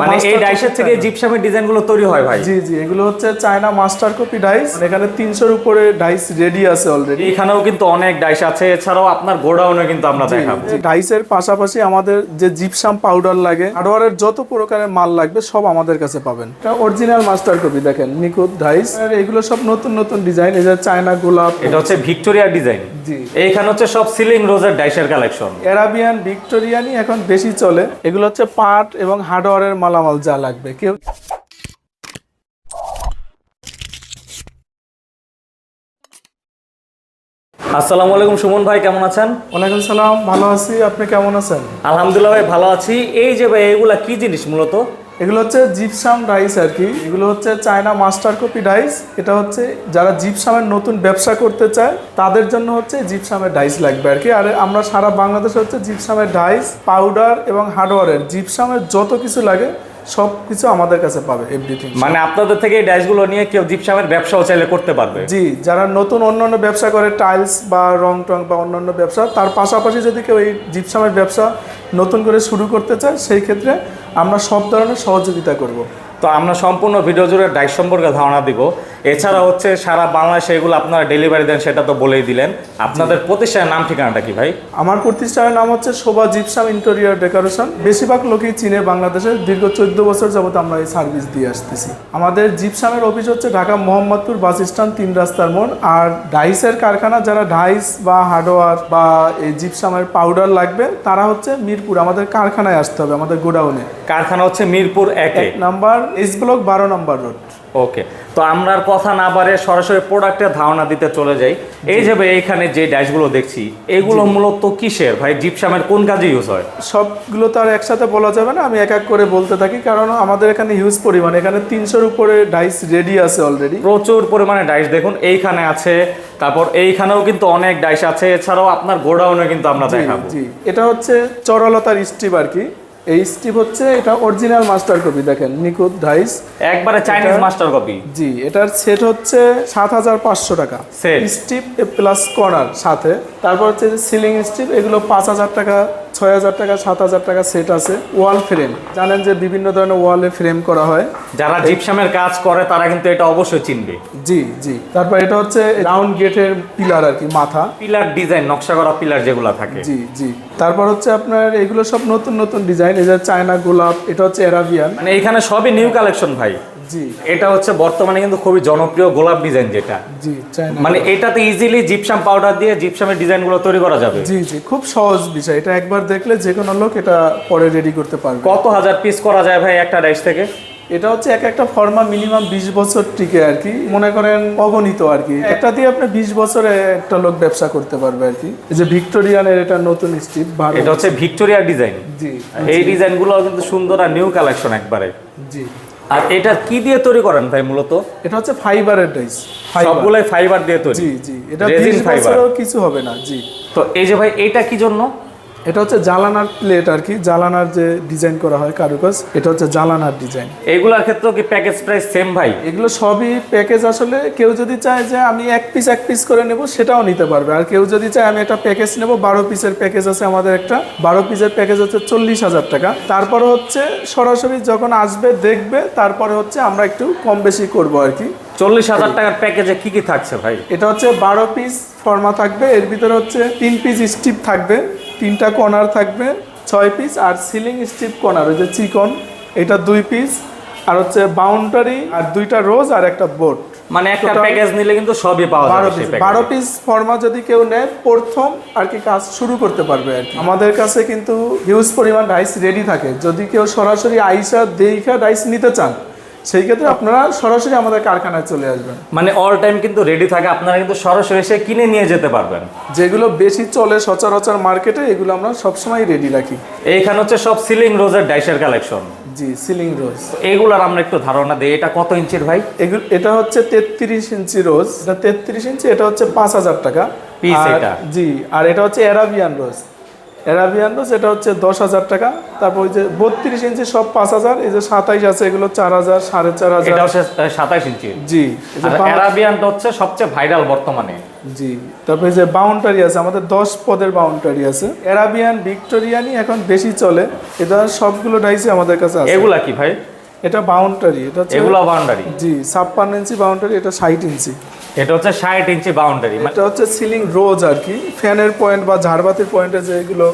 মানে এই ডাইসের থেকে। জিপসামের ডিজাইনগুলো তৈরি হয় ভাই। জি জি এগুলো হচ্ছে চায়না মাস্টার কপি ডাইস এখানে তিনশোর উপরে ডাইস রেডি আছে অলরেডি এখানেও কিন্তু অনেক ডাইস আছে। এছাড়াও আপনার গোডাউনে কিন্তু আমরা দেখাবো। ডাইসের পাশাপাশি আমাদের যে জিপসাম পাউডার লাগে হার্ডওয়ারের যত প্রকারের মাল লাগবে সব আমাদের কাছে পাবেন। এটা অরিজিনাল মাস্টার কপি দেখেন নিখুঁত ডাইস আর এগুলো সব নতুন নতুন ডিজাইন এই যে চায়না গোলাপ। এটা হচ্ছে ভিক্টোরিয়া ডিজাইন এইখানে হচ্ছে সব সিলিং রোজের ডাইসের কালেকশন অ্যারাবিয়ান ভিক্টোরিয়ানই এখন বেশি চলে। এগুলো হচ্ছে পাট এবং হার্ডওয়ারের মালামাল যা লাগবে। কেউ আসসালামু আলাইকুম সুমন ভাই কেমন আছেন? ওয়ালাইকুম সালাম ভালো আছি। আপনি কেমন আছেন? আলহামদুলিল্লাহ ভাই ভালো আছি। এই যে ভাই এগুলা কি জিনিস মূলত? এগুলো হচ্ছে জিপসাম ডাইস আর কি। এগুলো হচ্ছে চায়না মাস্টার কপি ডাইস। এটা হচ্ছে যারা জিপসামের নতুন ব্যবসা করতে চায় তাদের জন্য হচ্ছে জিপসামের ডাইস লাগবে আর কি। আর আমরা সারা বাংলাদেশে হচ্ছে জিপসামের ডাইস পাউডার এবং হার্ডওয়ারের জিপসামের যত কিছু লাগে সব কিছু আমাদের কাছে পাবে এভরিথিং মানে আপনাদের থেকে এই ডাইসগুলো নিয়ে কেউ জিপসামের ব্যবসাও চাইলে করতে পারবে। জি যারা নতুন অন্যান্য ব্যবসা করে টাইলস বা রং টং বা অন্যান্য ব্যবসা তার পাশাপাশি যদি কেউ এই জিপসামের ব্যবসা নতুন করে শুরু করতে চায়, সেই ক্ষেত্রে আমরা সব ধরনের সহযোগিতা করব। তো আমরা সম্পূর্ণ ভিডিও জুড়ে ডাইস সম্পর্কে ধারণা দিব। এছাড়া হচ্ছে সারা বাংলাদেশে এগুলো আপনারা ডেলিভারি দেন সেটা তো বলেই দিলেন। আপনাদের প্রতিষ্ঠানের নাম ঠিকানাটা কি ভাই? আমার প্রতিষ্ঠানের নাম হচ্ছে শোভা জিপসাম ইন্টেরিয়র ডেকোরেশন বেশিরভাগ লোকই চীনে বাংলাদেশে। দীর্ঘ চোদ্দ বছর যাবত আমরা এই সার্ভিস দিয়ে আসতেছি। আমাদের জিপসামের অফিস হচ্ছে ঢাকা মোহাম্মদপুর বাস স্ট্যান্ড তিন রাস্তার মোড়। আর ডাইসের কারখানা যারা ডাইস বা হার্ডওয়ার বা এই জিপসামের পাউডার লাগবে তারা হচ্ছে মিরপুর। আমাদের কারখানায় আসতে হবে আমাদের গোডাউনে কারখানা হচ্ছে মিরপুর একে। এক নাম্বার এস ব্লক বারো নাম্বার রোড ওকে তো আমরা আর কথা না পারে সরাসরি প্রোডাক্টের ধারণা দিতে চলে যাই। এই যে ভাই এখানে যে ড্যাশগুলো দেখছি এগুলো মূলত কিসের? ভাই জিপসামের কোন কাজে ইউজ হয়? সবগুলো তো আর একসাথে বলা যাবে না আমি এক এক করে বলতে থাকি। কারণ আমাদের এখানে হিউজ পরিমাণ এখানে তিনশোর উপরে ডাইস রেডি আছে অলরেডি প্রচুর পরিমাণে ডাইস দেখুন এইখানে আছে তারপর এইখানেও কিন্তু অনেক ডাইস আছে। এছাড়াও আপনার গোডাউনে কিন্তু আমরা দেখাবো। এটা হচ্ছে চরলতার স্টিপ আর কি। এই স্টিপ হচ্ছে এটা অরিজিনাল মাস্টার কপি দেখেন নিখুঁত ডাইস একবারে চাইনিজ মাস্টার কপি জি এটার সেট হচ্ছে সাত হাজার পাঁচশো টাকা। স্টিভ স্টিপ প্লাস কর্নার সাথে। তারপর হচ্ছে যে সিলিং স্টিপ এগুলো পাঁচ হাজার টাকা ছয় হাজার টাকা সাত হাজার টাকা সেট আছে। ওয়াল ফ্রেম জানেন যে বিভিন্ন ধরনের ওয়ালে ফ্রেম করা হয়। যারা জিপসামের কাজ করে তারা কিন্তু এটা অবশ্যই চিনবে। জি জি। তারপর এটা হচ্ছে রাউন্ড গেটের পিলার আর কি মাথা। পিলার ডিজাইন নকশা করা পিলার যেগুলো থাকে। জি জি। তারপর হচ্ছে আপনার এগুলো সব নতুন নতুন ডিজাইন এই যে চায়না গোলাপ এটা হচ্ছে অ্যারাবিয়ান মানে এখানে সবই নিউ কালেকশন ভাই। জি। এটা হচ্ছে বর্তমানে কিন্তু খুবই জনপ্রিয় গোলাপ ডিজাইন যেটা। জি মানে এটাতে ইজিলি জিপসাম পাউডার দিয়ে জিপসামের ডিজাইনগুলো তৈরি করা যাবে। জি জি খুব সহজ বিষয়। এটা একবার দেখলে যে কোনো লোক এটা পরে রেডি করতে পারবে। কত হাজার পিস করা যায় ভাই একটা ডাইস থেকে? এটা হচ্ছে এক একটা ফর্মা মিনিমাম বিশ বছর টিকে আর কি। মনে করেন অগণিত আর কি। একটা দিয়ে আপনি বিশ বছরে একটা লোক ব্যবসা করতে পারবে আর কি। যে ভিক্টোরিয়ানের এটা নতুন স্টিপ এটা হচ্ছে ভিক্টোরিয়া ডিজাইন। জি এই ডিজাইনগুলো কিন্তু সুন্দর আর নিউ কালেকশন একবারে। জি। আর এটা কি দিয়ে তৈরি করেন ভাই মূলত? এটা হচ্ছে ফাইবারের ডাইস সবগুলাই ফাইবার দিয়ে তৈরি। জি জি এটা বিশ কিছু হবে না জি। তো এই যে ভাই এটা কি জন্য? এটা হচ্ছে জালানার প্লেট আর কি জালানার যে ডিজাইন করা হয় কারুকাজ এটা হচ্ছে জালানার ডিজাইন এগুলোর ক্ষেত্রেও কি প্যাকেজ প্রাইস সেম ভাই? এগুলো সবই প্যাকেজ আসলে কেউ যদি চায় যে আমি এক পিস এক পিস করে নেব সেটাও নিতে পারবে। আর কেউ যদি চায় আমি একটা প্যাকেজ নেব বারো পিসের প্যাকেজ আছে আমাদের একটা। বারো পিসের প্যাকেজ হচ্ছে চল্লিশ হাজার টাকা। তারপরে হচ্ছে সরাসরি যখন আসবে দেখবে তারপরে হচ্ছে আমরা একটু কম বেশি করব আর কি। চল্লিশ হাজার টাকার প্যাকেজে কি কি থাকছে ভাই? এটা হচ্ছে বারো পিস ফর্মা থাকবে। এর ভিতরে হচ্ছে তিন পিস স্টিপ থাকবে। তিনটা কর্নার থাকবে ছয় পিস আর সিলিং স্টিপ কর্নার ওই যে চিকন এটা দুই পিস আর হচ্ছে বাউন্ডারি আর দুইটা রোজ আর একটা বোর্ড মানে একটা প্যাকেজ নিলে কিন্তু সবই পাওয়া যাবে পিস সেই বারো package-এ। পিস ফর্মা যদি কেউ নেয় প্রথম আর কি কাজ শুরু করতে পারবে আর কি। আমাদের কাছে কিন্তু হিউজ পরিমাণ ডাইস রেডি থাকে। যদি কেউ সরাসরি আইসা দেইখা ডাইস নিতে চান সেই ক্ষেত্রে আপনারা সরাসরি আমাদের কারখানায় চলে আসবেন। মানে অল টাইম কিন্তু রেডি থাকে আপনারা কিন্তু সরাসরি এসে কিনে নিয়ে যেতে পারবেন। যেগুলো বেশি চলে সচরাচর মার্কেটে এগুলো আমরা সবসময় রেডি রাখি। এইখানে হচ্ছে সব সিলিং রোজের ডাইসের কালেকশন জি সিলিং রোজ এইগুলার আমরা একটু ধারণা দিই এটা কত ইঞ্চির ভাই? এগুলো এটা হচ্ছে তেত্রিশ ইঞ্চি রোজ তেত্রিশ ইঞ্চি এটা হচ্ছে পাঁচ হাজার টাকা। আর- এটা। জি আর এটা হচ্ছে অ্যারাবিয়ান রোজ অ্যারাবিয়ান রোজ এটা হচ্ছে দশ হাজার টাকা। তারপর ওই যে বত্রিশ ইঞ্চি সব পাঁচ হাজার এই যে সাতাইশ আছে এগুলো চার হাজার সাড়ে চার হাজার। সাতাইশ ইঞ্চি। জি অ্যারাবিয়ানটা হচ্ছে সবচেয়ে ভাইরাল বর্তমানে। জি তারপরে যে বাউন্ডারি আছে আমাদের দশ পদের বাউন্ডারি আছে। অ্যারাবিয়ান ভিক্টোরিয়ানই এখন বেশি চলে। এ ধরনের সবগুলো ডাইসই আমাদের কাছে আছে। এগুলা কি ভাই? এটা বাউন্ডারি এটা হচ্ছে এগুলা বাউন্ডারি জি ছাপ্পান্ন ইঞ্চি বাউন্ডারি এটা ষাট ইঞ্চি। এটা হচ্ছে ষাট ইঞ্চি বাউন্ডারি এটা হচ্ছে সিলিং রোজ আর কি। ফ্যানের পয়েন্ট বা ঝাড়বাতির পয়েন্টে যেগুলো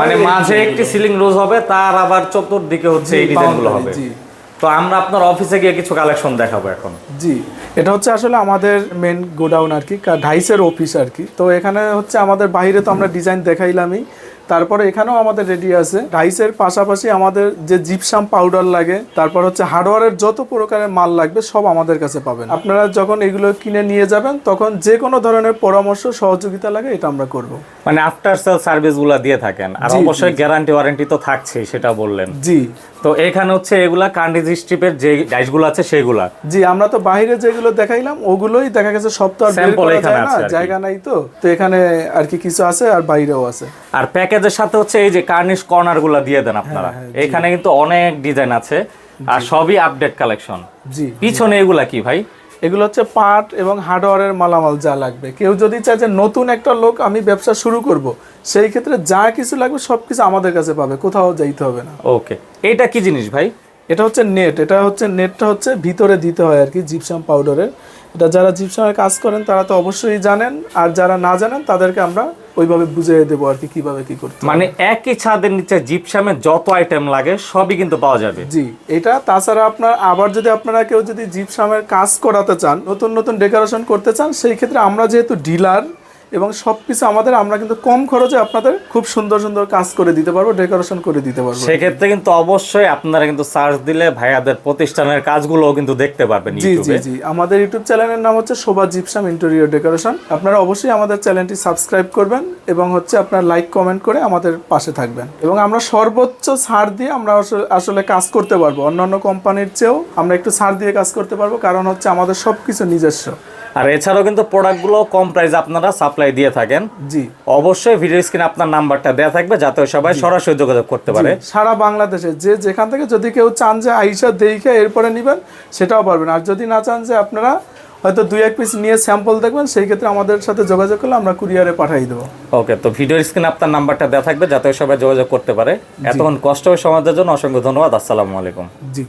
মানে মাঝে একটি সিলিং রোজ হবে তার আবার চতুর্দিকে হচ্ছে এই ডিজাইনগুলো হবে। জি। তো আমরা আপনার অফিসে গিয়ে কিছু কালেকশন দেখাবো এখন। জি এটা হচ্ছে আসলে আমাদের মেন গোডাউন আর কি ঢাইসের অফিস আর কি। তো এখানে হচ্ছে আমাদের বাইরে তো আমরা ডিজাইন দেখাইলামই। তারপরে এখানেও আমাদের রেডি আছে। ডাইসের পাশাপাশি আমাদের যে জিপসাম পাউডার লাগে তারপর হচ্ছে হার্ডওয়্যারের যত প্রকারের মাল লাগবে সব আমাদের কাছে পাবেন। আপনারা যখন এগুলো কিনে নিয়ে যাবেন তখন যে কোনো ধরনের পরামর্শ সহযোগিতা লাগে এটা আমরা করব। মানে আফটার সেল সার্ভিসগুলা দিয়ে থাকেন। আর অবশ্যই গ্যারান্টি ওয়ারেন্টি তো থাকছেই সেটা বললেন। জি। তো এখানে হচ্ছে এগুলা কান্ডিজ স্ট্রিপের যে ডাইসগুলো আছে সেগুলা। জি আমরা তো বাইরে যেগুলো দেখাইলাম ওগুলোই দেখা গেছে কি। জায়গা নাই তো। তো এখানে আর কি কিছু আছে আর বাইরেও আছে। আর প্যাকেজের সাথে হচ্ছে এই যে কার্নিশ কর্নারগুলা দিয়ে দেন আপনারা। হ্যাঁ, এখানে কিন্তু অনেক ডিজাইন আছে আর সবই আপডেট কালেকশন জি পিছনে এগুলা কি ভাই? এগুলো হচ্ছে পাট এবং হার্ডওয়্যারের মালামাল যা লাগবে। কেউ যদি চায় যে নতুন একটা লোক আমি ব্যবসা শুরু করব সেই ক্ষেত্রে যা কিছু লাগবে সব কিছু আমাদের কাছে পাবে কোথাও যাইতে হবে না। ওকে এটা কি জিনিস ভাই? এটা হচ্ছে নেট এটা হচ্ছে নেটটা হচ্ছে ভিতরে দিতে হয় আর কি জিপসাম পাউডারের এটা যারা জিপসামের কাজ করেন তারা তো অবশ্যই জানেন। আর যারা না জানেন তাদেরকে আমরা ওইভাবে বুঝিয়ে দেবো আর কি কীভাবে কি করতে মানে একই ছাদের নিচে জিপসামের যত আইটেম লাগে সবই কিন্তু পাওয়া যাবে। জি এটা তাছাড়া আপনার আবার যদি আপনারা কেউ যদি জিপসামের কাজ করাতে চান নতুন নতুন ডেকোরেশন করতে চান সেই ক্ষেত্রে আমরা যেহেতু ডিলার এবং সব কিছু আমাদের আমরা কিন্তু কম খরচে আপনাদের খুব সুন্দর সুন্দর কাজ করে দিতে পারব ডেকোরেশন করে দিতে পারব। সেক্ষেত্রে কিন্তু অবশ্যই আপনারা কিন্তু সার্চ দিলে ভাইয়াদের প্রতিষ্ঠানের কাজগুলোও কিন্তু দেখতে পারবেন জি জি জি। আমাদের ইউটিউব চ্যানেলের নাম হচ্ছে শোভা জিপসাম ইন্টেরিয়র ডেকোরেশন আপনারা অবশ্যই আমাদের চ্যানেলটি সাবস্ক্রাইব করবেন এবং হচ্ছে আপনার লাইক কমেন্ট করে আমাদের পাশে থাকবেন। এবং আমরা সর্বোচ্চ ছাড় দিয়ে আমরা আসলে- আসলে কাজ করতে পারব। অন্যান্য কোম্পানির চেয়েও আমরা একটু ছাড় দিয়ে কাজ করতে পারব। কারণ হচ্ছে আমাদের সব কিছু নিজস্ব। আর এছাড়াও কিন্তু প্রোডাক্টগুলো কম প্রাইসে আপনারা সাপ্লাই দিয়ে থাকেন। জি। অবশ্যই ভিডিও স্ক্রিনে আপনার নাম্বারটা দেওয়া থাকবে যাতে সবাই সরাসরি যোগাযোগ করতে পারে। সারা বাংলাদেশে যে যেখান থেকে যদি কেউ চান যে আইসা দেখে এরপরে নেবেন সেটাও পারবেন। আর যদি না চান যে আপনারা হয়তো দুই এক পিস নিয়ে স্যাম্পল দেখবেন সেই ক্ষেত্রে আমাদের সাথে যোগাযোগ করলে আমরা কুরিয়ারে পাঠিয়ে দেবো। ওকে তো ভিডিও স্ক্রিনে আপনার নাম্বারটা দেওয়া থাকবে যাতে সবাই যোগাযোগ করতে পারে। এতক্ষণ কষ্ট হয়ে সমাজের জন্য অসংখ্য ধন্যবাদ। আসসালামু আলাইকুম। জি।